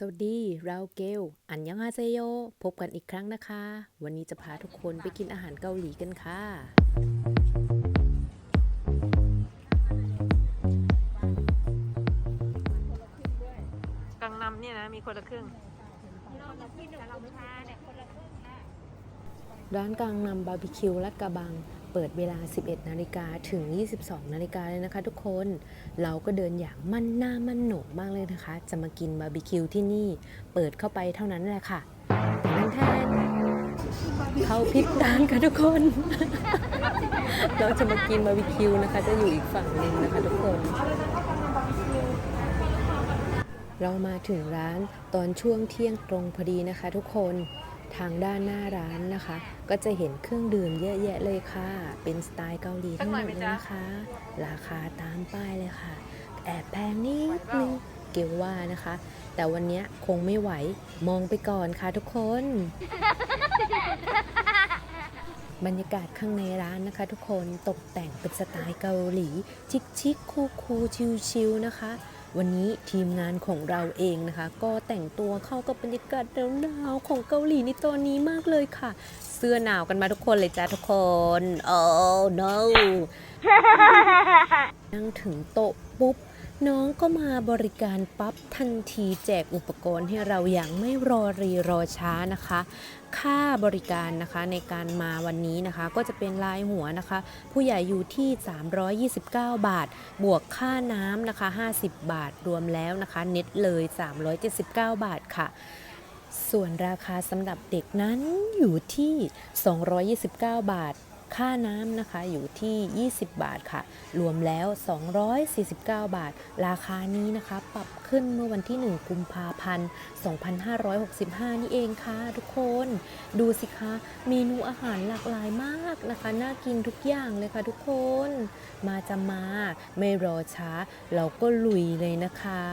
สวัสดี เราเกล อันยังฮาเซโย พบกันอีกครั้งนะคะ วันนี้จะพาทุกคนไปกินอาหารเกาหลีกันค่ะ กังนำเนี่ยนะ มีคนละครึ่ง ร้านกลางนำบาร์บีคิวและกระบัง เปิดเวลา 11 นาฬิกาถึง 22 นาฬิกาเลยนะคะทุกคน เราก็เดินอย่างมั่นหน้ามั่นโหนกมากเลยนะคะ จะมากินบาร์บีคิวที่นี่ เปิดเข้าไปเท่านั้นแหละค่ะแทนเข้าพิษร้านค่ะทุกคน เราจะมากินบาร์บีคิวนะคะ จะอยู่อีกฝั่งหนึ่งนะคะทุกคน เรามาถึงร้านตอนช่วงเที่ยงตรงพอดีนะคะทุกคน ทางด้านหน้าร้านนะคะ ก็จะเห็นเครื่องดื่มเยอะแยะเลยค่ะ เป็นสไตล์เกาหลีทั้งหมดเลยนะคะ ราคาตามป้ายเลยค่ะ แอบแพงนิดนึงเกลว่านะคะ แต่วันเนี้ยคงไม่ไหวมองไปก่อนค่ะทุกคน บรรยากาศข้างในร้านนะคะ ทุกคนตกแต่งเป็นสไตล์เกาหลี ชิคชิคคูคูชิลชิลๆนะคะ วันนี้ทีมงานของเราเองนะคะ ก็แต่งตัวเข้ากับบรรยากาศหนาวๆของเกาหลีในตอนนี้มากเลยค่ะ เสื้อหนาวกันมาทุกคนเลยจ้าทุกคน oh no นั่งถึงโต๊ะปุ๊บ น้องก็มาบริการปั๊บทันทีแจกอุปกรณ์ให้เราอย่างไม่รอรีรอช้านะคะ ค่าบริการนะคะในการมาวันนี้นะคะ ก็จะเป็นรายหัวนะคะ ผู้ใหญ่อยู่ที่ 329 บาท บวกค่าน้ำนะคะ 50 บาทรวมแล้วนะคะ เน็ตเลย 379 บาทค่ะส่วนราคาสำหรับเด็กนั้นอยู่ที่ 229 บาท ค่าน้ำนะคะอยู่ที่ 20 บาทค่ะ รวมแล้ว 249 บาท ราคานี้นะคะ ปรับขึ้นเมื่อวันที่ 1 กุมภาพันธ์ 2565 นี่เองค่ะ ทุกคน ดูสิคะเมนูอาหารหลากหลายมากนะคะ น่ากินทุกอย่างเลยค่ะทุกคน มาจะมา ไม่รอช้า เราก็ลุยเลยนะคะ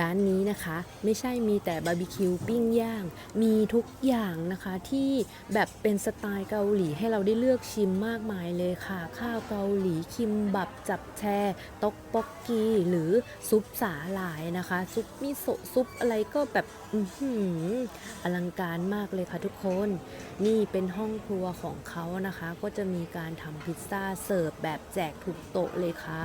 ร้านนี้นะคะไม่ใช่มีแต่บาร์บีคิวปิ้งย่าง มีทุกอย่างนะคะที่แบบเป็นสไตล์เกาหลีให้เราได้เลือกชิมมากมายเลยค่ะ ข้าวเกาหลีคิมบับจับแชต๊อกป๊อกกี หรือซุปสาหร่ายนะคะ ซุปมิโซะซุปอะไรก็แบบอืออลังการมากเลยค่ะทุกคน นี่เป็นห้องครัวของเขานะคะ ก็จะมีการทำพิซซ่าเสิร์ฟแบบแจกทุกโต๊ะเลยค่ะ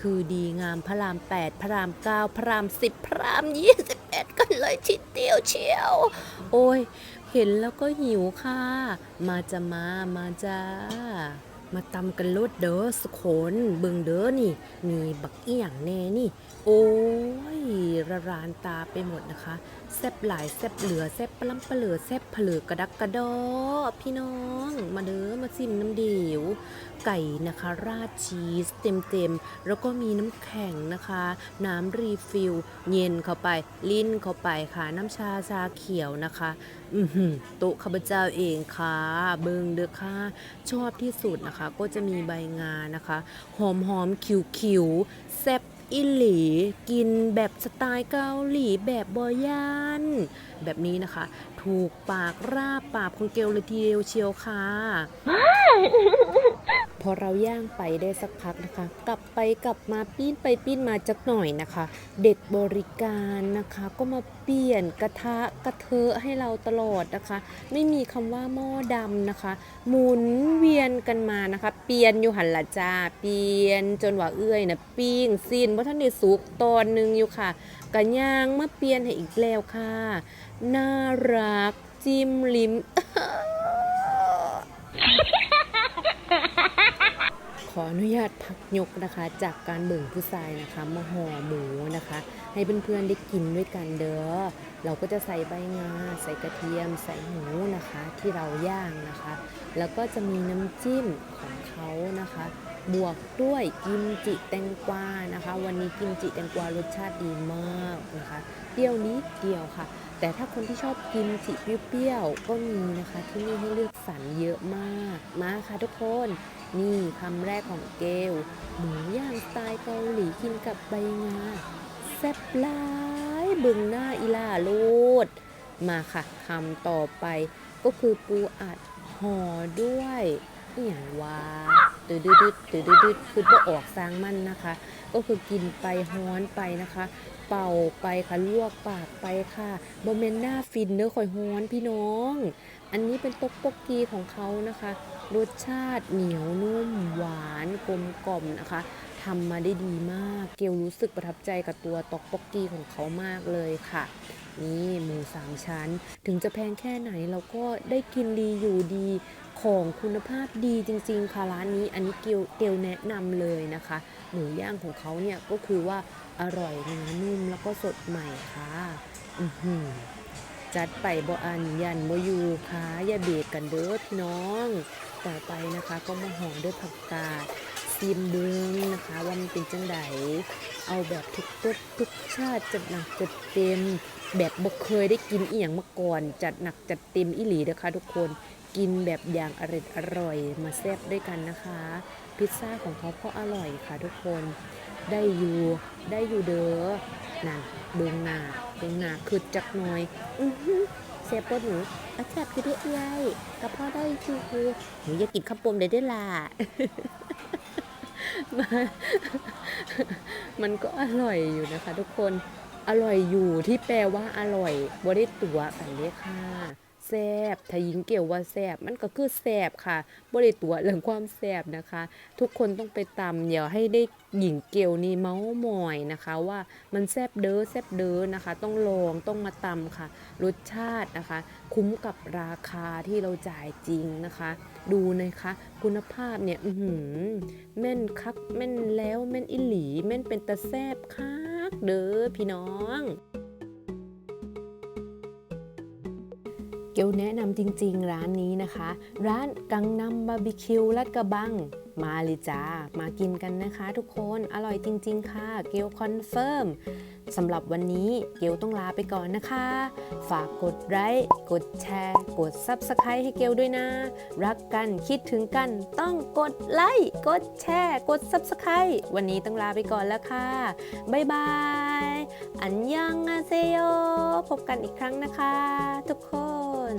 คือดีงามพระราม 8 พระราม 9 พระราม 10พรามยี่สิบเอ็ดกันเลยทีเดียวเชียว โอ้ย เห็นแล้วก็หิวค่ะ มาจะมา มาจ้า มาตำกันรดเด้อสกคนเบิงเด้อนี่ มีบักเอี่ยงแน่นี่ โอ้ย ระรานตาไปหมดนะคะแซบหลายแซบเหลือแซบปล้ำปเหลือแซบเผลือกระดักกระดอพี่น้อง มาเด้อมาซิมน้ำเดียว ไก่นะคะ ราดชีสเต็มๆแล้วก็มีน้ำแข็งนะคะ น้ำรีฟิลเย็นเข้าไป ลิ้นเข้าไปค่ะ น้ำชาชาเขียวนะคะ อือหือโต๊ะข้าพเจ้าเองค่ะ เบิงเด้อค่ะ ชอบที่สุดนะคะ ก็จะมีใบงานะคะ หอมหอมคิวคิวแซบ อิหลีกินแบบสไตล์เกาหลีแบบบอย่านแบบนี้นะคะ ถูกปากราบปากคุณเกลเลยทีเดียวเชียวค่ะ พอเราย่างไปได้สักพักนะคะ กลับไปกลับมาปิ้นไปปิ้นมาจักหน่อยนะคะ เด็กบริการนะคะ ก็มาเปลี่ยนกระทะกระเทอะให้เราตลอดนะคะ ไม่มีคำว่าหม้อดำนะคะ หมุนเวียนกันมานะคะ เปลี่ยนอยู่หันละจ้าเปลี่ยนจนว่าเอื้อยนะปิ้งซีนว่าะท่านได้สุกตอนหนึงอยู่ค่ะกะย่างมาเปลี่ยนให้อีกแล้วค่ะ น่ารักจิ้มลิ้ม ออนุญาตพักยกนะคะ จากการเบิ่งผู้ชายนะคะมาห่อหมูนะคะ ให้เพื่อนๆได้กินด้วยกันเด้อเราก็จะใส่ใบงาใส่กระเทียม ใส่หมูนะคะ ที่เราย่างนะคะ แล้วก็จะมีน้ำจิ้มของเขานะคะ บวกด้วยกิมจิแตงกวานะคะ วันนี้กิมจิแตงกวารสชาติดีมากนะคะเปรี้ยวนิดเดียวค่ะ แต่ถ้าคนที่ชอบกิมจิเปรี้ยวๆก็มีนะคะ ที่นี่ให้เลือกสรรเยอะมาก มาค่ะทุกคน นี่คำแรกของเกลหมูย่างสไตล์เกาหลีกินกับใบงาแซ่บหลายบึงหน้าอีล่าโลด มาค่ะคำต่อไปก็คือปูอัดห่อด้วย อหย่างวะตืดดืดตืดดืดตืดคือบ่ออกสร้างมันนะคะ ก็คือกินไปฮ้อนไปนะคะ เป่าไปค่ะลวกปากไปค่ะบเมนหน้าฟินเนื้อข่อยฮ้อนพี่น้อง อันนี้เป็นต๊กปกกีของเขานะคะ รสชาติเหนียวนุ่มหวานกลมกล่อมนะคะทำมาได้ดีมาก เกลรู้สึกประทับใจกับตัวต๊อกปกกีของเขามากเลยค่ะ นี่หมูสามชั้น ถึงจะแพงแค่ไหนเราก็ได้กินดีอยู่ดีของคุณภาพดีจริงๆค่ะร้านนี้อันนี้เกลเกลแนะนำเลยนะคะ หมูย่างของเขาเนี่ยก็คือว่าอร่อยเนื้อนุ่มแล้วก็สดใหม่ค่ะ อือหือจัดไปบ่อันยันบ่อยูค่ะอย่าเบียดกันเด้อพี่น้อง ต่อไปนะคะก็มาห่อด้วยผักกาดซีมเบืองนะคะว่ามันเป็นจังไดเอาแบบทุกรสทุกชาติจัดหนักจัดเต็ม แบบบ่เคยได้กินอีหยังมาก่อน จัดหนักจัดเต็มอีหลีนะคะทุกคนกินแบบอย่างอร่อยอร่อยมาแซ่บด้วยกันนะคะ พิซซ่าของเขาก็อร่อยค่ะทุกคนได้อยู่ได้อยู่เด้อนั่นเบืองหนาเบืองหนาคือจักหน่อย อือหือแซ่บปะหนูอาแซ่บคือได้เอื้อยกระเพาะได้คือคือหนูอยากกินข้าวปมได้ด้วยล่ะมันก็อร่อยอยู่นะคะทุกคน อร่อยอยู่ที่แปลว่าอร่อยบ่ได้ตัวกันเลยค่ะแซบถ้าหญิงเกี่ยวว่าแซบมันก็คือแซบค่ะบ่ได้ตัวเรื่องความแซบนะคะ ทุกคนต้องไปตำอย่าให้ได้หญิงเกลนี่เมาส์มอยนะคะ ว่ามันแซบเด้อแซบเด้อนะคะ ต้องลองต้องมาตำค่ะ รสชาตินะคะ คุ้มกับราคาที่เราจ่ายจริงนะคะ ดูนะคะ คุณภาพเนี่ยอืแม่นคักแม่นแล้วแม่นอิหลีแม่นเป็นตะแซบคั กเด้อพี่น้องเกลแนะนำจริงๆ ร้านนี้นะคะ ร้านกังนำบาร์บีคิวลาดกระบัง มาเลยจ้า มากินกันนะคะทุกคนอร่อยจริง ๆ ค่ะ เกลคอนเฟิร์มสำหรับวันนี้เกลต้องลาไปก่อนนะคะ ฝากกดไลค์กดแชร์ กด Subscribe ให้เกลด้วยนะ รักกันคิดถึงกันต้องกดไลค์กดแชร์ กด Subscribe วันนี้ต้องลาไปก่อนแล้วค่ะบ๊ายบาย อันยังอาเซโยพบกันอีกครั้งนะคะ ทุกคน